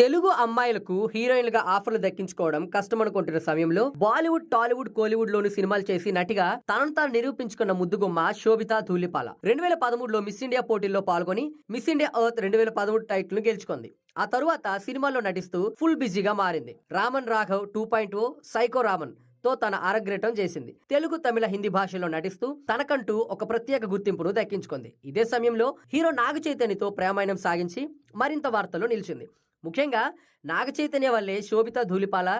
తెలుగు అమ్మాయిలకు హీరోయిన్లుగా ఆఫర్లు దక్కించుకోవడం కష్టం అనుకుంటున్న సమయంలో బాలీవుడ్ టాలీవుడ్ కోలీవుడ్లోని సినిమాలు చేసి నటిగా తనను తాను నిరూపించుకున్న ముద్దుగుమ్మ శోభిత ధూళిపాల రెండు వేల పదమూడులో మిస్ ఇండియా పోటీల్లో పాల్గొని మిస్ ఇండియా ఎర్త్ రెండు వేల పదమూడు టైటిల్ను గెలుచుకుంది. ఆ తరువాత సినిమాల్లో నటిస్తూ ఫుల్ బిజీగా మారింది. Raman Raghav two point O psycho రామన్తో తన అరగ్రటం చేసింది. తెలుగు తమిళ హిందీ భాషలో నటిస్తూ తనకంటూ ఒక ప్రత్యేక గుర్తింపును దక్కించుకుంది. ఇదే సమయంలో హీరో నాగ చైతన్యతో ప్రేమాయణం సాగించి మరింత వార్తల్లో నిలిచింది. ముఖ్యంగా నాగ చైతన్య వల్లే శోభిత ధూళిపాల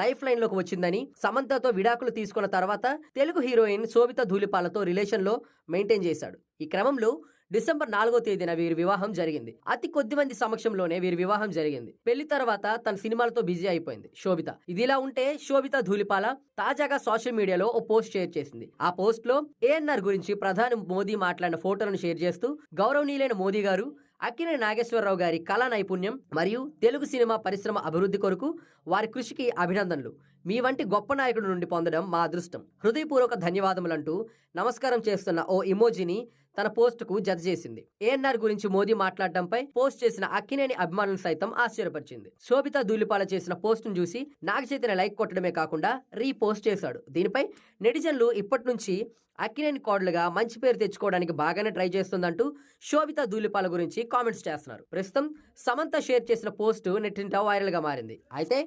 లైఫ్ లైన్లోకి వచ్చిందని సమంతతో విడాకులు తీసుకున్న తర్వాత తెలుగు హీరోయిన్ శోభిత ధూళిపాలతో రిలేషన్లో మెయింటైన్ చేశాడు. ఈ క్రమంలో డిసెంబర్ నాలుగో తేదీన వీరి వివాహం జరిగింది. అతి కొద్ది మంది సమక్షంలోనే వీరి వివాహం జరిగింది. పెళ్ళి తర్వాత తన సినిమాలతో బిజీ అయిపోయింది శోభిత. ఇదిలా ఉంటే శోభిత ధూలిపాల తాజాగా సోషల్ మీడియాలో ఓ పోస్ట్ షేర్ చేసింది. ఆ పోస్ట్లో ఏఎన్ఆర్ గురించి ప్రధాని మోదీ మాట్లాడిన ఫోటోలను షేర్ చేస్తూ గౌరవనీయులైన మోదీ గారు అక్కినేని నాగేశ్వరరావు గారి కళా నైపుణ్యం మరియు తెలుగు సినిమా పరిశ్రమ అభివృద్ధి కొరకు వారి కృషికి అభినందనలు. మీ వంటి గొప్ప నాయకుడి నుండి పొందడం మా అదృష్టం. హృదయపూర్వక ధన్యవాదములంటూ నమస్కారం చేస్తున్న ఓ ఇమోజిని తన పోస్టుకు జత చేసింది. ఏఎన్ఆర్ గురించి మోదీ మాట్లాడడంపై పోస్ట్ చేసిన అక్కినేని అభిమానులు సైతం ఆశ్చర్యపరిచింది. శోభిత దూలిపాల చేసిన పోస్టును చూసి నాగ చైతన్య లైక్ కొట్టడమే కాకుండా రీపోస్ట్ చేశాడు. దీనిపై నెటిజన్లు ఇప్పటి నుంచి అక్కినేని కోడలుగా మంచి పేరు తెచ్చుకోవడానికి బాగానే ట్రై చేస్తుందంటూ శోభిత ధూళిపాల గురించి కామెంట్స్ చేస్తున్నారు. ప్రస్తుతం సమంత షేర్ చేసిన పోస్టు నెట్టింట వైరల్గా మారింది. అయితే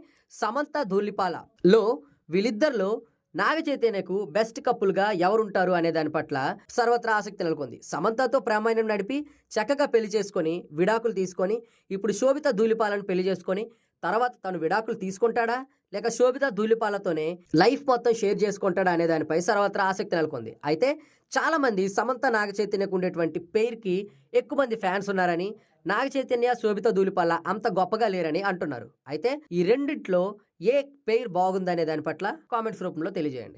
సమంత ధూళిపాల లో వీళ్ళిద్దరిలో నాగ చైతన్యకు బెస్ట్ కప్పుల్గా ఎవరుంటారు అనే దాని పట్ల సర్వత్రా ఆసక్తి నెలకొంది. సమంతతో ప్రేమాయణం నడిపి చక్కగా పెళ్ళి చేసుకొని విడాకులు తీసుకొని ఇప్పుడు శోభిత ధూళిపాలను పెళ్ళి చేసుకొని తర్వాత తను విడాకులు తీసుకుంటాడా? లేక శోభిత ధూళిపాలతోనే లైఫ్ మొత్తం షేర్ చేసుకుంటాడా అనే దానిపై సర్వత్రా ఆసక్తి నెలకొంది. అయితే చాలామంది సమంత నాగ చైతన్యకు ఉండేటువంటి పేరుకి ఎక్కువ మంది ఫ్యాన్స్ ఉన్నారని నాగ చైతన్య శోభిత ధూళిపాల అంత గొప్పగా లేరని అంటున్నారు. అయితే ఈ రెండిట్లో ఏ పేరు బాగుందనే దాని పట్ల కామెంట్స్ రూపంలో తెలియజేయండి.